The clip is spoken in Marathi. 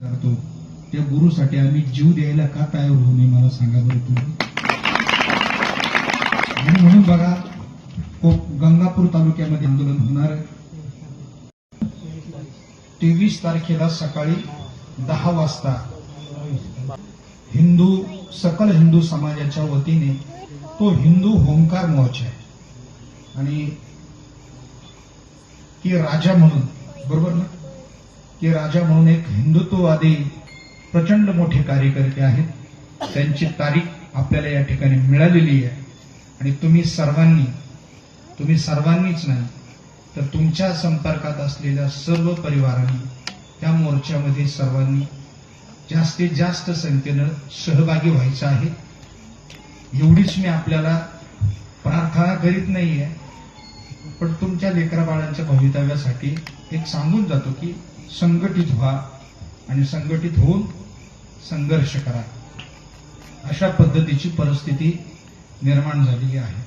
करतो. त्या गुरुसाठी आम्ही जीव द्यायला का तयार होऊ नये मला सांगा बरं तुम्ही? आणि म्हणून बघा गंगापूर तालुक्यामध्ये आंदोलन होणार तेवीस तारखेला सकाळी दहा वाजता हिंदू सकल हिंदू समाजाच्या वतीने तो हिंदू होमकार मोर्चा आहे. आणि ती राजा म्हणून बरोबर ना? की राजा म्हणून एक हिंदुत्ववादी प्रचंड मोठे कार्यकर्ते आहेत. त्यांची तारीख आपल्याला या ठिकाणी मिळालेली आहे. आणि तुम्ही सर्वांनी तुम्ही सर्वांनीच नाही तर तुमच्या संपर्कात असलेल्या सर्व परिवारांनी त्या मोर्चामध्ये सर्वांनी जास्तीत जास्त संख्येनं सहभागी व्हायचं आहे. एवढीच मी आपल्याला प्रार्थना करीत नाही आहे पण तुमच्या लेकराबाळांच्या भवितव्यासाठी एक सांगून जातो की संघटित व्हा आणि संघटित होऊन संघर्ष करा. अशा पद्धतीची परिस्थिती निर्माण झालेली आहे.